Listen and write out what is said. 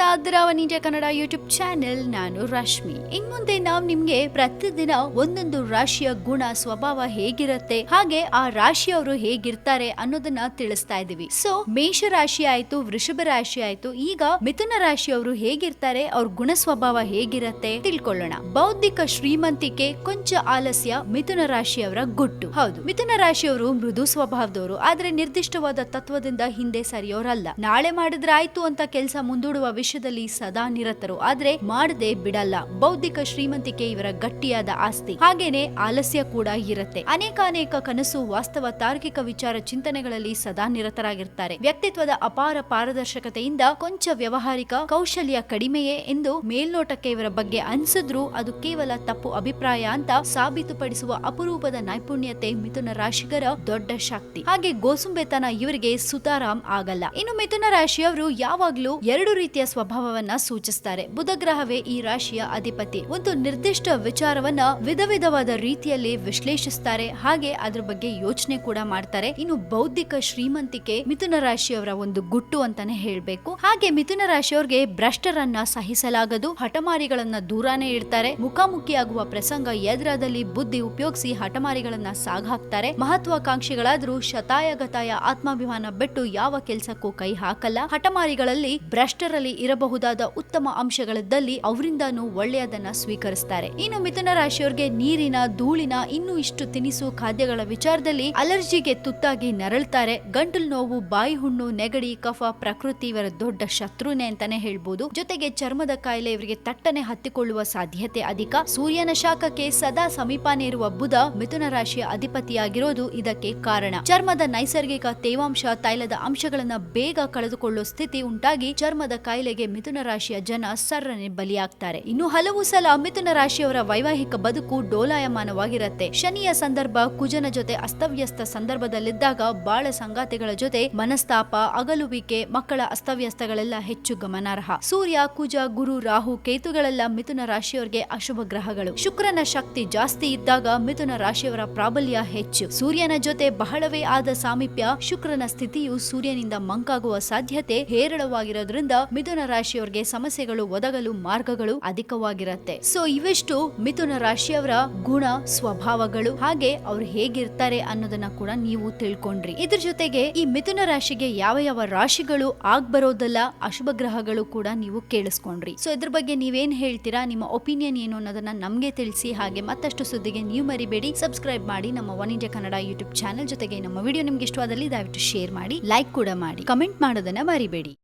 ನೋಡ್ತಾ ಇದ್ದೀರಾ ನಿಜ ಕನ್ನಡ ಯೂಟ್ಯೂಬ್ ಚಾನೆಲ್, ನಾನು ರಶ್ಮಿ. ಇನ್ ಮುಂದೆ ನಾವು ನಿಮ್ಗೆ ಪ್ರತಿದಿನ ಒಂದೊಂದು ರಾಶಿಯ ಗುಣ, ಸ್ವಭಾವ ಹೇಗಿರುತ್ತೆ, ಹಾಗೆ ಆ ರಾಶಿಯವರು ಹೇಗಿರ್ತಾರೆ ಅನ್ನೋದನ್ನ ತಿಳಿಸ್ತಾ ಇದೀವಿ ಸೊ ಮೇಷ ರಾಶಿ ಆಯ್ತು, ವೃಷಭ ರಾಶಿ ಆಯ್ತು, ಈಗ ಮಿಥುನ ರಾಶಿಯವರು ಹೇಗಿರ್ತಾರೆ, ಅವ್ರ ಗುಣ ಸ್ವಭಾವ ಹೇಗಿರುತ್ತೆ ತಿಳ್ಕೊಳ್ಳೋಣ. ಬೌದ್ಧಿಕ ಶ್ರೀಮಂತಿಕೆ ಕೊಂಚ ಆಲಸ್ಯ ಮಿಥುನ ರಾಶಿಯವರ ಗುಟ್ಟು. ಹೌದು, ಮಿಥುನ ರಾಶಿಯವರು ಮೃದು ಸ್ವಭಾವದವರು, ಆದ್ರೆ ನಿರ್ದಿಷ್ಟವಾದ ತತ್ವದಿಂದ ಹಿಂದೆ ಸರಿಯೋರಲ್ಲ. ನಾಳೆ ಮಾಡಿದ್ರೆ ಆಯ್ತು ಅಂತ ಕೆಲಸ ಮುಂದೂಡುವ ವಿಷಯದಲ್ಲಿ ಸದಾ ನಿರತರು. ಆದ್ರೆ ಮಾಡದೆ ಬಿಡಲ್ಲ. ಬೌದ್ಧಿಕ ಶ್ರೀಮಂತಿಕೆ ಇವರ ಗಟ್ಟಿಯಾದ ಆಸ್ತಿ. ಹಾಗೇನೆ ಆಲಸ್ಯ ಕೂಡ ಇರುತ್ತೆ. ಅನೇಕ ಅನೇಕ ಕನಸು ವಾಸ್ತವ ತಾರ್ಕಿಕ ವಿಚಾರ ಚಿಂತನೆಗಳಲ್ಲಿ ಸದಾ ನಿರತರಾಗಿರ್ತಾರೆ. ವ್ಯಕ್ತಿತ್ವದ ಅಪಾರ ಪಾರದರ್ಶಕತೆಯಿಂದ ಕೊಂಚ ವ್ಯವಹಾರಿಕ ಕೌಶಲ್ಯ ಕಡಿಮೆಯೇ ಎಂದು ಮೇಲ್ನೋಟಕ್ಕೆ ಇವರ ಬಗ್ಗೆ ಅನ್ಸಿದ್ರು ಅದು ಕೇವಲ ತಪ್ಪು ಅಭಿಪ್ರಾಯ ಅಂತ ಸಾಬೀತುಪಡಿಸುವ ಅಪರೂಪದ ನೈಪುಣ್ಯತೆ ಮಿಥುನ ರಾಶಿಗರ ದೊಡ್ಡ ಶಕ್ತಿ. ಹಾಗೆ ಗೋಸುಂಬೆತನ ಇವರಿಗೆ ಸುತಾರಾಮ್ ಆಗಲ್ಲ. ಇನ್ನು ಮಿಥುನ ರಾಶಿಯವರು ಯಾವಾಗ್ಲೂ ಎರಡು ರೀತಿಯ ಸ್ವಭಾವವನ್ನ ಸೂಚಿಸ್ತಾರೆ. ಬುಧ ಗ್ರಹವೇ ಈ ರಾಶಿಯ ಅಧಿಪತಿ. ಒಂದು ನಿರ್ದಿಷ್ಟ ವಿಚಾರವನ್ನ ವಿಧ ವಿಧವಾದ ರೀತಿಯಲ್ಲಿ ವಿಶ್ಲೇಷಿಸ್ತಾರೆ. ಹಾಗೆ ಅದ್ರ ಬಗ್ಗೆ ಯೋಚನೆ ಕೂಡ ಮಾಡ್ತಾರೆ. ಇನ್ನು ಬೌದ್ಧಿಕ ಶ್ರೀಮಂತಿಕೆ ಮಿಥುನ ರಾಶಿಯವರ ಒಂದು ಗುಟ್ಟು ಅಂತಾನೆ ಹೇಳ್ಬೇಕು. ಹಾಗೆ ಮಿಥುನ ರಾಶಿಯವ್ರಿಗೆ ಭ್ರಷ್ಟರನ್ನ ಸಹಿಸಲಾಗದು, ಹಠಮಾರಿಗಳನ್ನ ದೂರಾನೇ ಇಡ್ತಾರೆ. ಮುಖಾಮುಖಿಯಾಗುವ ಪ್ರಸಂಗ ಎದುರಾದಲ್ಲಿ ಬುದ್ಧಿ ಉಪಯೋಗಿಸಿ ಹಠಮಾರಿಗಳನ್ನ ಸಾಗಾಕ್ತಾರೆ ಮಹತ್ವಾಕಾಂಕ್ಷಿಗಳಾದ್ರೂ ಶತಾಯ ಗತಾಯ ಆತ್ಮಾಭಿಮಾನ ಬಿಟ್ಟು ಯಾವ ಕೆಲಸಕ್ಕೂ ಕೈ ಹಾಕಲ್ಲ. ಹಠಮಾರಿಗಳಲ್ಲಿ ಭ್ರಷ್ಟರಲ್ಲಿ ಇರಬಹುದಾದ ಉತ್ತಮ ಅಂಶಗಳಿದ್ದಲ್ಲಿ ಅವರಿಂದಾನು ಒಳ್ಳೆಯದನ್ನ ಸ್ವೀಕರಿಸ್ತಾರೆ. ಇನ್ನು ಮಿಥುನ ರಾಶಿಯವರಿಗೆ ನೀರಿನ, ಧೂಳಿನ ಇನ್ನೂ ಇಷ್ಟು ತಿನಿಸು ಖಾದ್ಯಗಳ ವಿಚಾರದಲ್ಲಿ ಅಲರ್ಜಿಗೆ ತುತ್ತಾಗಿ ನರಳ್ತಾರೆ. ಗಂಟಲು ನೋವು, ಬಾಯಿ ಹುಣ್ಣು, ನೆಗಡಿ, ಕಫ, ಪ್ರಕೃತಿ ಇವರ ದೊಡ್ಡ ಶತ್ರುನೇ ಅಂತಾನೆ ಹೇಳ್ಬೋದು. ಜೊತೆಗೆ ಚರ್ಮದ ಕಾಯಿಲೆ ಇವರಿಗೆ ತಟ್ಟನೆ ಹತ್ತಿಕೊಳ್ಳುವ ಸಾಧ್ಯತೆ ಅಧಿಕ. ಸೂರ್ಯನ ಶಾಖಕ್ಕೆ ಸದಾ ಸಮೀಪಾನೇ ಇರುವ ಬುಧ ಮಿಥುನ ರಾಶಿಯ ಅಧಿಪತಿಯಾಗಿರೋದು ಇದಕ್ಕೆ ಕಾರಣ. ಚರ್ಮದ ನೈಸರ್ಗಿಕ ತೇವಾಂಶ, ತೈಲದ ಅಂಶಗಳನ್ನ ಬೇಗ ಕಳೆದುಕೊಳ್ಳುವ ಸ್ಥಿತಿ ಉಂಟಾಗಿ ಚರ್ಮದ ಕಾಯಿಲೆಗೆ ಮಿಥುನ ರಾಶಿಯ ಜನ ಸರ್ರನೆ ಬಲಿಯಾಗ್ತಾರೆ. ಇನ್ನು ಹಲವು ಸಲ ಮಿಥುನ ರಾಶಿಯವರ ವೈವಾಹಿಕ ಬದುಕು ಡೋಲಾಯಮಾನವಾಗಿರುತ್ತೆ. ಶನಿಯ ಸಂದರ್ಭ ಕುಜನ ಜೊತೆ ಅಸ್ತವ್ಯಸ್ತ ಸಂದರ್ಭದಲ್ಲಿದ್ದಾಗ ಬಾಳ ಸಂಗಾತಿಗಳ ಜೊತೆ ಮನಸ್ತಾಪ, ಅಗಲುವಿಕೆ, ಮಕ್ಕಳ ಅಸ್ತವ್ಯಸ್ತಗಳೆಲ್ಲ ಹೆಚ್ಚು ಗಮನಾರ್ಹ. ಸೂರ್ಯ, ಕುಜ, ಗುರು, ರಾಹು, ಕೇತುಗಳೆಲ್ಲ ಮಿಥುನ ರಾಶಿಯವರಿಗೆ ಅಶುಭ ಗ್ರಹಗಳು. ಶುಕ್ರನ ಶಕ್ತಿ ಜಾಸ್ತಿ ಇದ್ದಾಗ ಮಿಥುನ ರಾಶಿಯವರ ಪ್ರಾಬಲ್ಯ ಹೆಚ್ಚು. ಸೂರ್ಯನ ಜೊತೆ ಬಹಳವೇ ಆದ ಸಾಮೀಪ್ಯ ಶುಕ್ರನ ಸ್ಥಿತಿಯು ಸೂರ್ಯನಿಂದ ಮಂಕಾಗುವ ಸಾಧ್ಯತೆ ಹೇರಳವಾಗಿರೋದ್ರಿಂದ ಮಿಥುನ ರಾಶಿಯವರಿಗೆ ಸಮಸ್ಯೆಗಳು, ಒದಗಲು ಮಾರ್ಗಗಳು ಅಧಿಕವಾಗಿರತ್ತೆ. ಸೊ ಇವೆಷ್ಟು ಮಿಥುನ ರಾಶಿಯವರ ಗುಣ, ಸ್ವಭಾವಗಳು, ಹಾಗೆ ಅವ್ರು ಹೇಗಿರ್ತಾರೆ ಅನ್ನೋದನ್ನ ಕೂಡ ನೀವು ತಿಳ್ಕೊಂಡ್ರಿ. ಇದ್ರ ಜೊತೆಗೆ ಈ ಮಿಥುನ ರಾಶಿಗೆ ಯಾವ ಯಾವ ರಾಶಿಗಳು ಆಗ್ಬರೋದಲ್ಲ ಅಶುಭ ಗ್ರಹಗಳು ಕೂಡ ನೀವು ಕೇಳಿಸ್ಕೊಂಡ್ರಿ. ಸೊ ಇದ್ರ ಬಗ್ಗೆ ನೀವೇನ್ ಹೇಳ್ತೀರಾ, ನಿಮ್ಮ ಒಪಿನಿಯನ್ ಏನು ಅನ್ನೋದನ್ನ ನಮ್ಗೆ ತಿಳಿಸಿ, ಹಾಗೆ ಮತ್ತಷ್ಟು ಸುದ್ದಿಗೆ ನೀವು ಮರಿಬೇಡಿ. ಸಬ್ಸ್ಕ್ರೈಬ್ ಮಾಡಿ ನಮ್ಮ one India Kannada YouTube channel ಜೊತೆಗೆ ನಮ್ಮ ವಿಡಿಯೋ ನಿಮ್ಗೆ ಇಷ್ಟವಾದಲ್ಲಿ ದಯವಿಟ್ಟು ಶೇರ್ ಮಾಡಿ ಲೈಕ್ ಕೂಡ ಮಾಡಿ. ಕಮೆಂಟ್ ಮಾಡೋದನ್ನ ಮರಿಬೇಡಿ.